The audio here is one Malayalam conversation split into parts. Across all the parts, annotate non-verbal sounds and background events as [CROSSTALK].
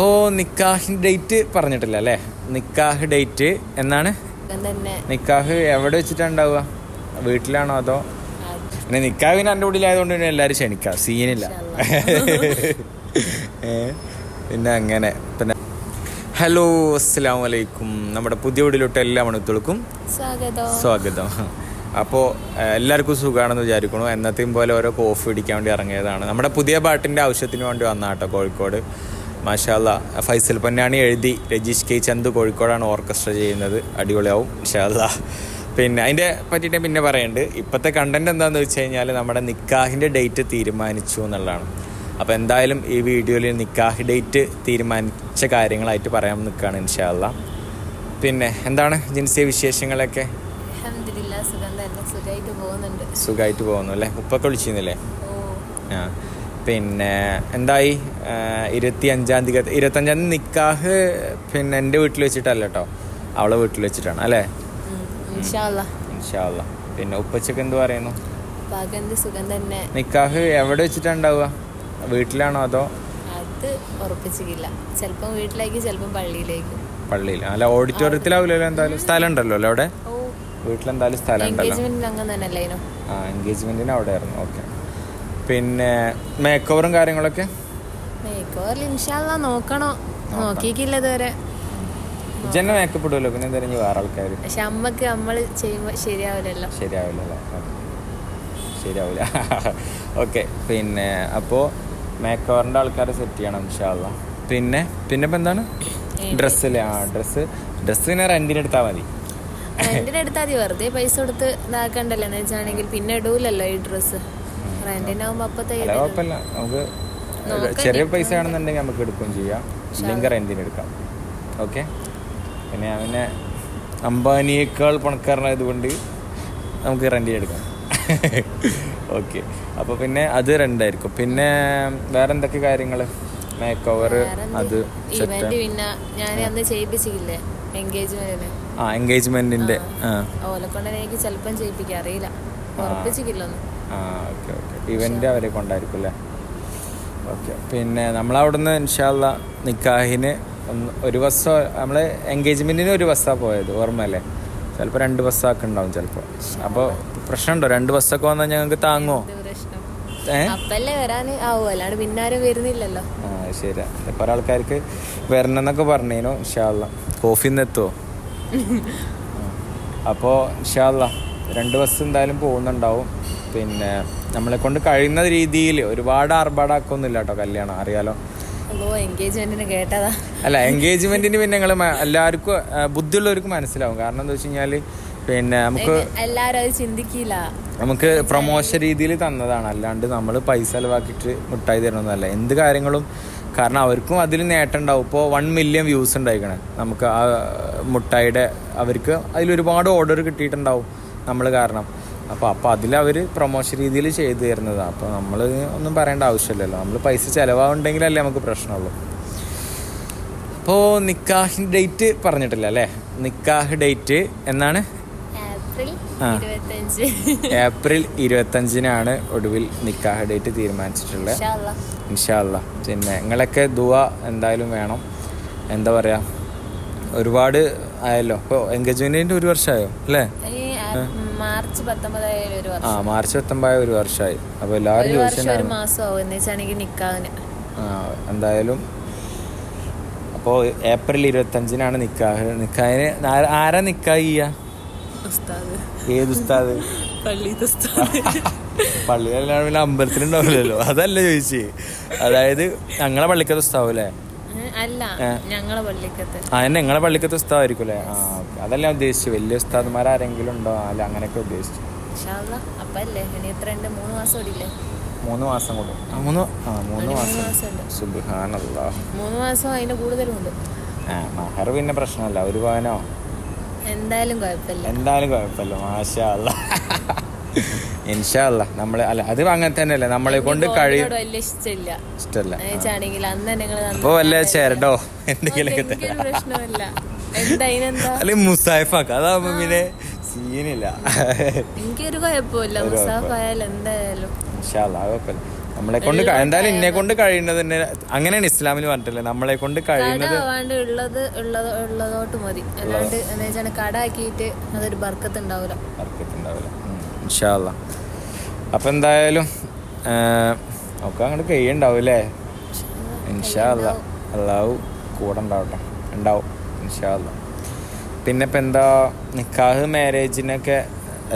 അപ്പോൾ നിക്കാഹ് ഡേറ്റ് പറഞ്ഞിട്ടില്ല അല്ലേ? നിക്കാഹ് ഡേറ്റ് എന്നാണ്? നിക്കാഹ് എവിടെ വെച്ചിട്ടാണ് ഉണ്ടാവുക വീട്ടിലാണോ അതോ? പിന്നെ നിക്കാഹിന് എന്റെ എന്റെ വീട്ടിലായതുകൊണ്ട് പിന്നെ എല്ലാവരും ക്ഷണിക്കാം. സീനില്ല. പിന്നെ അങ്ങനെ. പിന്നെ ഹലോ അസ്സാം വലൈക്കും നമ്മുടെ പുതിയ വീടിലോട്ട് എല്ലാ മണിത്തൊളുക്കും സ്വാഗതം. അപ്പോൾ എല്ലാവർക്കും സുഖമാണെന്ന് വിചാരിക്കണു എന്നത്തെയും പോലെ ഓരോ കോഫി പിടിക്കാൻ വേണ്ടി ഇറങ്ങിയതാണ്. നമ്മുടെ പുതിയ പാട്ടിന്റെ ആവശ്യത്തിന് വേണ്ടി വന്ന കേട്ടോ കോഴിക്കോട്. മാഷാല്ല ഫൈസൽ പൊന്നാണി എഴുതി രജീഷ് കെ ചന്ദ് കോഴിക്കോടാണ് ഓർക്കസ്ട്ര ചെയ്യുന്നത്. അടിപൊളിയാവും മാഷാല്ല പിന്നെ അതിന്റെ പറ്റിയിട്ട് പിന്നെ പറയുന്നുണ്ട് ഇപ്പോഴത്തെ കണ്ടന്റ് എന്താണെന്ന് വെച്ച് കഴിഞ്ഞാൽ നമ്മുടെ നിക്കാഹിന്റെ ഡേറ്റ് തീരുമാനിച്ചു എന്നുള്ളതാണ്. അപ്പോൾ എന്തായാലും ഈ വീഡിയോയിൽ നിക്കാഹ് ഡേറ്റ് തീരുമാനിച്ച കാര്യങ്ങളായിട്ട് പറയാൻ നിൽക്കുകയാണ് ഇൻഷാല്ല പിന്നെ എന്താണ് ജിൻസിയ വിശേഷങ്ങളൊക്കെ? സുഖമായിട്ട് പോകുന്നു അല്ലേ? ഉപ്പൊക്കെ വിളിച്ചിരുന്നില്ലേ ആ. പിന്നെ എന്തായി? ഇരുപത്തി അഞ്ചാം തീയതി ഇരുപത്തഞ്ചാം തീയതി നിക്കാഹ് പിന്നെ എന്റെ വീട്ടിൽ വെച്ചിട്ടല്ല കേട്ടോ അവളെ വീട്ടിൽ വെച്ചിട്ടാണ് അല്ലേ? ഇൻഷാല്ലാ പിന്നെ ഉപ്പച്ചക്ക് എന്ത് പറയുന്നു? പകന്ത് സുഖം തന്നെ. നിക്കാഹ് എവിടെ വെച്ചിട്ടാണ് ഉണ്ടാവുക വീട്ടിലാണോ അതോ? അത് ഉറപ്പിച്ചിട്ടില്ല ചിലപ്പം വീട്ടിലേക്ക് ചിലപ്പം പള്ളിയിലേക്ക് പള്ളിയിൽ. അല്ല ഓഡിറ്റോറിയത്തിലാവില്ലല്ലോ എന്തായാലും? സ്ഥലം ഉണ്ടല്ലോ അല്ലേ അവിടെ? വീട്ടിലെന്തായാലും സ്ഥലം ഉണ്ടല്ലോ ആ എൻഗേജ്മെന്റിന് അവിടെ ആയിരുന്നു ഓക്കെ പിന്നെ മേക്ക് ഓവറും കാര്യങ്ങളൊക്കെ? മേക്ക് ഓവറിൽ ഇൻഷാല്ലാ നോക്കണോ. നോക്കിയിട്ടില്ല ഇതുവരെ. ഇജന്നെ മേക്കപ്പ് ഇടുമല്ലോ പിന്നെ എന്തായാലും വേറെ ആൾക്കാർ പക്ഷെ അമ്മയ്ക്ക് നമ്മൾ ചെയ്യുമ്പോൾ ശരിയാവില്ലല്ലോ. ശരിയാവില്ല ശരിയാവില്ല [LAUGHS] ഓക്കെ. പിന്നെ അപ്പോൾ മേക്ക് ഓവറിന്റെ ആൾക്കാരെ സെറ്റ് ചെയ്യണം ഇൻഷാല്ല പിന്നെ പിന്നെ ഇപ്പം എന്താണ്? ഡ്രസ്സില്ലേ ആ ഡ്രസ്സ് ഡ്രസ്സ് പിന്നെ റെന്റിന് എടുത്താൽ മതി. റെന്റിന് എടുത്താൽ മതി. വെറുതെ പൈസ കൊടുത്ത് ഇതാക്കണ്ടല്ലോ. എന്ന് വെച്ചാണെങ്കിൽ പിന്നെ ഇടൂലല്ലോ ഈ ഡ്രസ്സ് റെന്റിനാവുമ്പോ അപ്പൊ കുഴപ്പമില്ല. നമുക്ക് ചെറിയ. പൈസ ആണെന്നുണ്ടെങ്കിൽ നമുക്ക് എടുക്കുകയും ചെയ്യാം. ഇല്ലെങ്കിൽ റെന്റിന് എടുക്കാം. ഓക്കെ [LAUGHS] പിന്നെ ഞാൻ പിന്നെ അംബാനിയേക്കാൾ പണക്കാരനായതുകൊണ്ട് നമുക്ക് റെന്റിന് എടുക്കാം. ഓക്കെ അപ്പോൾ പിന്നെ അത് രണ്ടായിരിക്കും പിന്നെ വേറെ എന്തൊക്കെ കാര്യങ്ങൾ മേക്ക് ഓവർ അത് ഇവന്റ് പിന്നെ ഞാൻ അന്ന് ചെയ്യിപ്പിച്ചില്ലേ? എൻഗേജ്മെന്റിന് ആ എൻഗേജ്മെന്റിന്റെ ആ. ഓലെ കൊണ്ട് എനിക്ക് ചിലപ്പം ചെയ്യിപ്പിക്കാം. അറിയില്ല. ഉറപ്പിച്ചിട്ടില്ലൊന്നും. ആ ഓക്കെ ഓക്കെ. ഇവന്റ് അവരെ കൊണ്ടായിരിക്കും അല്ലേ ഓക്കെ. പിന്നെ നമ്മളവിടുന്ന് ഇൻഷാല്ല നിക്കാഹിന് ഒന്ന് ഒരു ബസ്സോ നമ്മൾ എൻഗേജ്മെന്റിന് ഒരു ബസ്സാണ് പോയത് ഓർമ്മയല്ലേ? ചിലപ്പോൾ രണ്ട് ബസ്സൊക്കെ ഉണ്ടാവും ചിലപ്പോൾ അപ്പോൾ പ്രശ്നമുണ്ടോ? രണ്ട് ബസ്സൊക്കെ വന്നാൽ ഞങ്ങൾക്ക് ആരും വരുന്നില്ലല്ലോ. ആ ശരി കുറേ ആൾക്കാർക്ക് വരണം എന്നൊക്കെ പറഞ്ഞേനു ഇൻഷാല്ല കോഫിന്ന് എത്തുമോ [LAUGHS] അപ്പോൾ ഇൻഷാല്ല രണ്ട് ബസ് എന്തായാലും പോകുന്നുണ്ടാവും. പിന്നെ നമ്മളെ കൊണ്ട് കഴിയുന്ന രീതിയിൽ ഒരുപാട് ആർഭാടാക്കൊന്നുമില്ല കേട്ടോ കല്യാണം അറിയാലോ? അല്ലോ എൻഗേജ്മെന്റിന് പിന്നെ നിങ്ങൾ എല്ലാവർക്കും ബുദ്ധിയുള്ളവർക്ക് മനസ്സിലാവും. കാരണം എന്താ വെച്ച് പിന്നെ നമുക്ക് എല്ലാരും ചിന്തിക്കില്ല. നമുക്ക് പ്രൊമോഷൻ രീതിയിൽ തന്നതാണ്. അല്ലാണ്ട് നമ്മൾ പൈസ ചെലവാക്കിയിട്ട് മുട്ടായി തരണമെന്നല്ല എന്ത് കാര്യങ്ങളും കാരണം അവർക്കും അതിൽ നേട്ടം ഉണ്ടാവും ഇപ്പോൾ വൺ മില്യൺ വ്യൂസ് ഉണ്ടായിക്കണേ. നമുക്ക് ആ മുട്ടായിയുടെ അവർക്ക് അതിൽ ഒരുപാട് ഓർഡർ കിട്ടിയിട്ടുണ്ടാവും. നമ്മൾ കാരണം. അപ്പോൾ അപ്പോൾ അതിൽ അവർ പ്രൊമോഷൻ രീതിയിൽ ചെയ്തു തരുന്നതാണ് അപ്പോൾ നമ്മൾ ഒന്നും പറയേണ്ട ആവശ്യമില്ലല്ലോ. നമ്മൾ പൈസ ചിലവാകുണ്ടെങ്കിലല്ലേ നമുക്ക് പ്രശ്നമുള്ളൂ. അപ്പോൾ നിക്കാഹ് ഡേറ്റ് പറഞ്ഞിട്ടില്ല അല്ലേ? നിക്കാഹ് ഡേറ്റ് എന്നാണ്? ഏപ്രിൽ ഇരുപത്തഞ്ചിനാണ് ഒടുവിൽ നിക്കാഹ് ഡേറ്റ് തീരുമാനിച്ചിട്ടുള്ളത്. ഇൻഷാല്ലാ. പിന്നെ നിങ്ങളൊക്കെ ദുവ എന്തായാലും വേണം. എന്താ പറയുക ഒരുപാട് ആയല്ലോ. ഇപ്പോൾ എൻഗേജ്മെന്റിന്റെ ഒരു വർഷമായോ? അല്ലേ? മാർച്ച് പത്തൊമ്പതായാലും ഒരു ആ വർഷം. മാർച്ച് പത്തൊമ്പതായ ഒരു വർഷമായി. അപ്പോൾ എല്ലാവരും ഒരു വർഷം ഒരു എന്ന് വെച്ചാണെങ്കിൽ നിക്കാവിന്. ആ എന്തായാലും അപ്പോൾ ഏപ്രിൽ ഇരുപത്തഞ്ചിനാണ് നിക്കാഹ്. നിക്കാഹിന് ആര- ആരാ നിക്കാഹ് ചെയ്യുക ഉസ്താദ്. ഏത് ഉസ്താദ്? പള്ളി ഉസ്താദ്. പിന്നെ അമ്പലത്തിലുണ്ടാവില്ലല്ലോ. അതല്ല ചോദിച്ചേ. അതായത് ഞങ്ങളെ പള്ളിക്കത്തെ ഉസ്താവ് അല്ലേ അല്ല ഞങ്ങളെ പള്ളിക്കത്ത് ആ എന്നെ നിങ്ങളെ പള്ളിക്കത്തെ ഉസ്താവായിരിക്കും അല്ലേ ആ അതല്ല ഞാൻ ഉദ്ദേശിച്ചു വലിയ ഉസ്താദ്മാർ ആരെങ്കിലും ഉണ്ടോ അല്ല അങ്ങനെയൊക്കെ ഉദ്ദേശിച്ചു. ഇൻഷാല്ലാ അപ്പല്ലേ? ഇനി എത്ര ഉണ്ട്? മൂന്ന് മാസം ഓടില്ലേ മൂന്ന് മാസം കൊണ്ട് ആ മൂന്ന് ആ മൂന്ന് മാസം. മൂന്ന് മാസം അതിന്റെ ആ മഹർ പിന്നെ പ്രശ്നമല്ല. ഒരു പവനോ? എന്തായാലും കുഴപ്പമില്ല. എന്തായാലും കുഴപ്പമില്ല. മാഷാ അല്ലാ ഇൻഷാ അല്ലാ നമ്മൾ അല്ല അത് അങ്ങനെ തന്നെയല്ലേ നമ്മളെ കൊണ്ട് കഴിയും. ഇഷ്ടല്ല. അപ്പൊ വല്ല ചേരടോ? എന്തെങ്കിലും അല്ലെ മുസായിഫാക്ക. അതാവുമ്പോ പിന്നെ സീനില്ല. എനിക്കൊരു കുഴപ്പമില്ല. എന്തായാലും. നമ്മളെ കൊണ്ട് എന്തായാലും ഇന്നെ കൊണ്ട് കഴിയുന്നത് തന്നെ അങ്ങനെയാണ് ഇസ്ലാമിൽ പറഞ്ഞിട്ടില്ലേ നമ്മളെ കൊണ്ട് കഴിയുന്നത് ഉള്ളത് ഉള്ളത് ഉള്ളതോട്ട് മതി. അല്ലാണ്ട് കട ആക്കിയിട്ട് അതൊരു ബർക്കത്ത് ഉണ്ടാവില്ല വർക്കത്തുണ്ടാവില്ല ഇൻഷാല്ല അപ്പം എന്തായാലും ഒക്കെ അങ്ങോട്ട് കഴിയുണ്ടാവും അല്ലേ ഇൻഷാല്ല അല്ലാവും കൂടെ ഉണ്ടാവട്ടെ. ഉണ്ടാവും. ഇൻഷാല്ല പിന്നെ ഇപ്പം എന്താ നിക്കാഹ് മാരേജിനൊക്കെ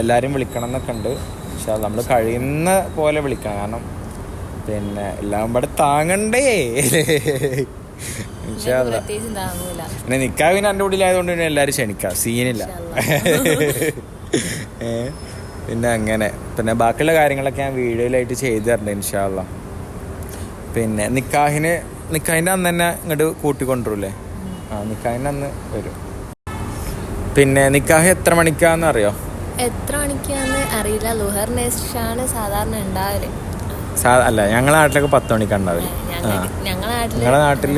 എല്ലാവരും വിളിക്കണം എന്നൊക്കെ ഉണ്ട്. ഇൻഷാല്ല നമ്മൾ കഴിയുന്ന പോലെ വിളിക്കണം. കാരണം പിന്നെ എല്ലാം ഇവിടെ താങ്ങണ്ടേ? പിന്നെ നിക്കാവിന് എന്റെ ഉള്ളിലായതുകൊണ്ട് എല്ലാവരും ക്ഷണിക്കാം. സീനില്ല. ഏ, പിന്നെ അങ്ങനെ. പിന്നെ ബാക്കിയുള്ള കാര്യങ്ങളൊക്കെ ഞാൻ വീഡിയോയിലായിട്ട് ചെയ്തു തരണ്ട് ഇൻഷാല്ല പിന്നെ നിക്കാഹിന് നിക്കാഹിന്റെ അന്ന് തന്നെ ഇങ്ങോട്ട് കൂട്ടിക്കൊണ്ടുവല്ലേ ആ നിക്കാഹിന്റെ അന്ന് വരും. പിന്നെ നിക്കാഹ് എത്ര മണിക്കാന്ന് അറിയോ? എത്ര മണിക്കാന്ന് അറിയില്ല. സാധാരണ ഉണ്ടാവൽ. അല്ല ഞങ്ങളെ നാട്ടിലൊക്കെ പത്ത് മണിക്കാണ് ഉണ്ടാവില്ല ഞങ്ങളുടെ ഞങ്ങ ഞങ്ങളെ നാട്ടിൽ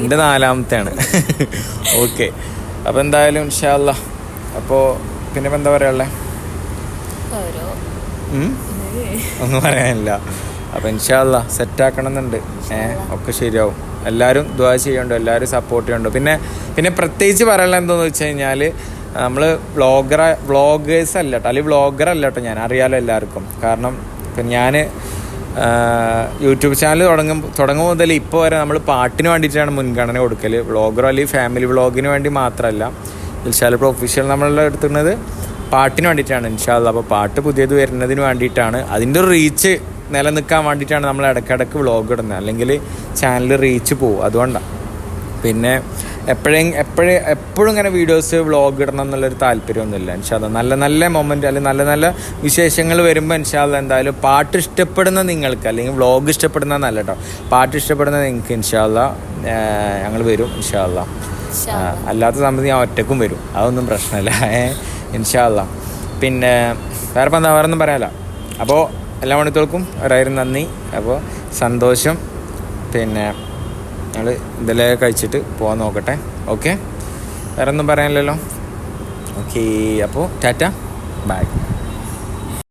എന്റെ നാലാമത്തെയാണ്. [LAUGHS] ഓക്കെ അപ്പൊ എന്തായാലും ഇൻഷാല്ല അപ്പോൾ പിന്നെ എന്താ പറയാനുള്ളത് ഒന്നും പറയാനില്ല. അപ്പം ഇൻഷാല്ല സെറ്റാക്കണം എന്നുണ്ട് ഏഹ് ഒക്കെ ശരിയാവും. എല്ലാവരും ദ്വാ ചെയ്യണ്ടോ? എല്ലാവരും സപ്പോർട്ട് ചെയ്യണ്ടോ? പിന്നെ പിന്നെ പ്രത്യേകിച്ച് പറയാനുള്ള എന്താണെന്ന് വെച്ച് കഴിഞ്ഞാൽ നമ്മൾ വ്ളോഗർ വ്ളോഗേഴ്സ് അല്ല കേട്ടോ അല്ലെങ്കിൽ വ്ളോഗർ അല്ല കേട്ടോ ഞാൻ അറിയാലോ എല്ലാവർക്കും. കാരണം ഇപ്പം ഞാൻ യൂട്യൂബ് ചാനൽ തുടങ്ങും തുടങ്ങും മുതൽ ഇപ്പോൾ വരെ നമ്മൾ പാട്ടിന് വേണ്ടിയിട്ടാണ് മുൻഗണന കൊടുക്കൽ വ്ളോഗറോ അല്ലെങ്കിൽ ഫാമിലി വ്ളോഗിന് വേണ്ടി മാത്രമല്ല ദിൽഷാൽ ഒഫീഷ്യൽ നമ്മളുടെ എടുത്തുന്നത് പാട്ടിന് വേണ്ടിയിട്ടാണ് ഇൻഷാല്ല അപ്പോൾ പാട്ട് പുതിയത് വരുന്നതിന് വേണ്ടിയിട്ടാണ്. അതിന്റെ ഒരു റീച്ച് നിലനിൽക്കാൻ വേണ്ടിയിട്ടാണ് നമ്മൾ ഇടയ്ക്കിടയ്ക്ക് വ്ളോഗ് ഇടുന്നത്. അല്ലെങ്കിൽ ചാനൽ റീച്ച് പോകും അതുകൊണ്ടാണ് പിന്നെ എപ്പോഴും എപ്പോഴും എപ്പോഴും ഇങ്ങനെ വീഡിയോസ് വ്ളോഗ് ഇടണം എന്നുള്ളൊരു താല്പര്യമൊന്നുമില്ല ഇൻഷാല്ല നല്ല നല്ല മൊമെന്റ് അല്ലെങ്കിൽ നല്ല നല്ല വിശേഷങ്ങൾ വരുമ്പോൾ ഇൻഷാല്ല എന്തായാലും പാട്ട് ഇഷ്ടപ്പെടുന്ന നിങ്ങൾക്ക് അല്ലെങ്കിൽ വ്ളോഗ് ഇഷ്ടപ്പെടുന്ന നല്ല കേട്ടോ പാട്ട് ഇഷ്ടപ്പെടുന്ന നിങ്ങൾക്ക് ഇൻഷാല്ല ഞങ്ങൾ വരും ഇൻഷാല്ല അല്ലാത്ത സമയത്ത് ഞാൻ ഒറ്റക്കും വരും. അതൊന്നും പ്രശ്നമില്ല [LAUGHS] ഇൻഷാല്ല പിന്നെ വേറെ ഇപ്പം എന്താ വേറെ ഒന്നും പറയാല്ല അപ്പോൾ എല്ലാ മണിത്തോൾക്കും ഒരായിരം നന്ദി. അപ്പോൾ സന്തോഷം. പിന്നെ ഞങ്ങൾ ഇതെല്ലാം കഴിച്ചിട്ട് പോകാൻ നോക്കട്ടെ. ഓക്കെ? വേറെ ഒന്നും പറയാനില്ലല്ലോ. ഓക്കെ അപ്പോൾ ടാറ്റ. ബൈ.